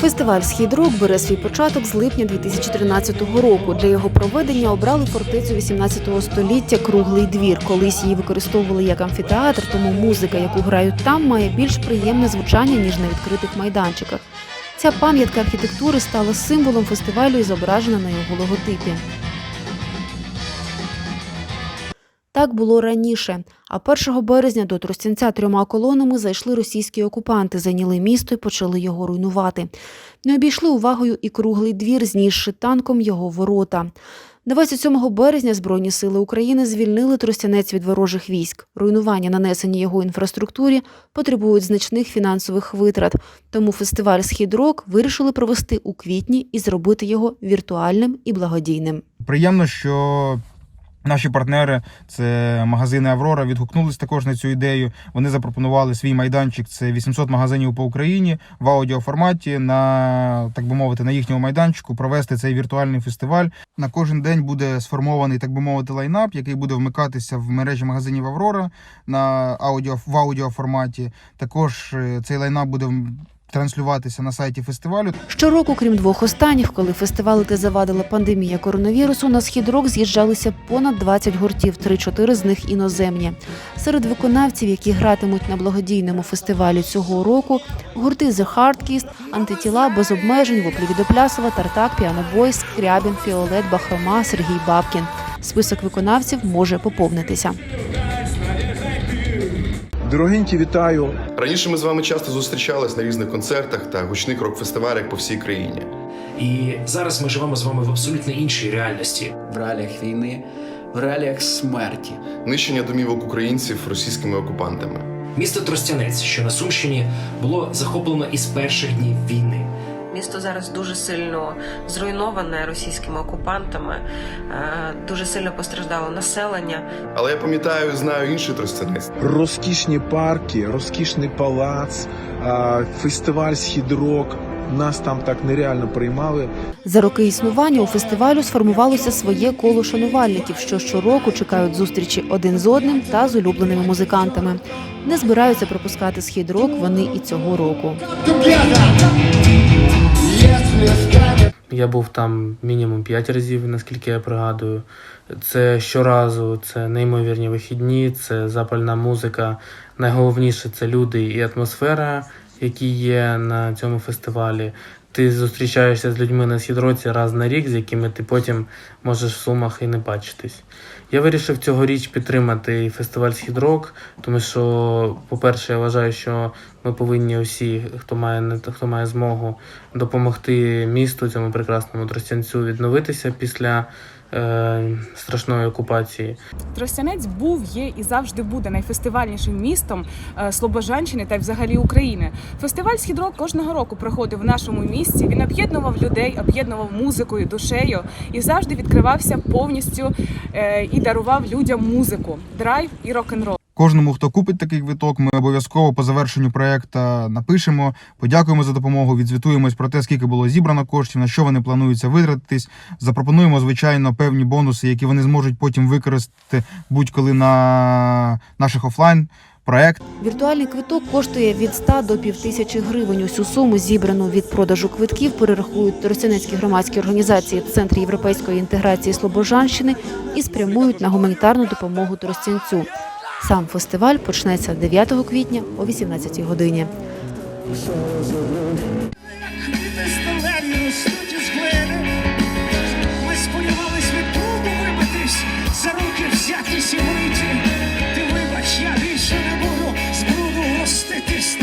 Фестиваль Схід Рок бере свій початок з липня 2013 року. Для його проведення обрали фортецю 18 століття Круглий двір. Колись її використовували як амфітеатр, тому музика, яку грають там, має більш приємне звучання ніж на відкритих майданчиках. Ця пам'ятка архітектури стала символом фестивалю і зображена на його логотипі. Так було раніше. А 1 березня до Тростянця трьома колонами зайшли російські окупанти, зайняли місто і почали його руйнувати. Не обійшли увагою і круглий двір, знісши танком його ворота. 27 березня Збройні сили України звільнили Тростянець від ворожих військ. Руйнування, нанесені його інфраструктурі, потребують значних фінансових витрат. Тому фестиваль Схід Рок вирішили провести у квітні і зробити його віртуальним і благодійним. Приємно, що наші партнери, це магазини Аврора, відгукнулись також на цю ідею. Вони запропонували свій майданчик. Це 800 магазинів по Україні в аудіоформаті. На так би мовити, на їхньому майданчику провести цей віртуальний фестиваль. На кожен день буде сформований, так би мовити, лайнап, який буде вмикатися в мережі магазинів Аврора на аудіо в аудіоформаті. Також е, цей лайнап буде транслюватися на сайті фестивалю. Щороку, крім двох останніх, коли фестивалити завадила пандемія коронавірусу, на схід рок з'їжджалися понад 20 гуртів, 3-4 з них іноземні. Серед виконавців, які гратимуть на благодійному фестивалі цього року, гурти The Hardkist, антитіла без обмежень, воплі від Оплясова, Тартак, Піанобой, Скрябін, Фіолет, Бахрома, Сергій Бабкін. Список виконавців може поповнитися. Дорогенькі, вітаю. Раніше ми з вами часто зустрічались на різних концертах та гучних рок-фестивалях по всій країні. І зараз ми живемо з вами в абсолютно іншій реальності. в реаліях війни, в реаліях смерті. Нищення домівок українців російськими окупантами. Місто Тростянець, що на Сумщині, було захоплено із перших днів війни. Місто зараз дуже сильно зруйноване російськими окупантами, е, дуже сильно постраждало населення. Але я пам'ятаю знаю інший тростянець. Розкішні парки, розкішний палац, а, фестиваль Східрок. Нас там так нереально приймали. За роки існування у фестивалю сформувалося своє коло шанувальників, що щороку чекають зустрічі один з одним та з улюбленими музикантами. Не збираються пропускати схід рок вони і цього року. Я був там мінімум 5 разів, наскільки я пригадую. Це щоразу, це неймовірні вихідні, це запальна музика. Найголовніше це люди і атмосфера, які є на цьому фестивалі. Ти зустрічаєшся з людьми на східроці раз на рік, з якими ти потім можеш в сумах і не бачитись. Я вирішив цьогоріч підтримати фестиваль Східрок, тому що, по-перше, я вважаю, що ми повинні усі, хто має не хто має змогу, допомогти місту цьому прекрасному тростянцю відновитися після е, страшної окупації. Тростянець був, є і завжди буде найфестивальнішим містом е, Слобожанщини та й взагалі України. Фестиваль «Східрок» кожного року проходив в нашому місті. Він об'єднував людей, об'єднував музикою, душею і завжди відкривався повністю е, і дарував людям музику, драйв і рок-н-рол. Кожному, хто купить такий квиток, ми обов'язково по завершенню проекту напишемо, подякуємо за допомогу, відзвітуємось про те, скільки було зібрано коштів, на що вони плануються витратитись. Запропонуємо, звичайно, певні бонуси, які вони зможуть потім використати будь-коли на наших офлайн проект. Віртуальний квиток коштує від 100 до півтисячі гривень. Усю суму, зібрану від продажу квитків, перерахують Тростянецькі громадські організації Центр європейської інтеграції Слобожанщини і спрямують на гуманітарну допомогу Тростянцю. Сам фестиваль почнеться 9 квітня о 18 годині. Ми сподівались від кругу вибитись, за руки взятись і. Ти вибач, я більше не буду з бруду гоститись.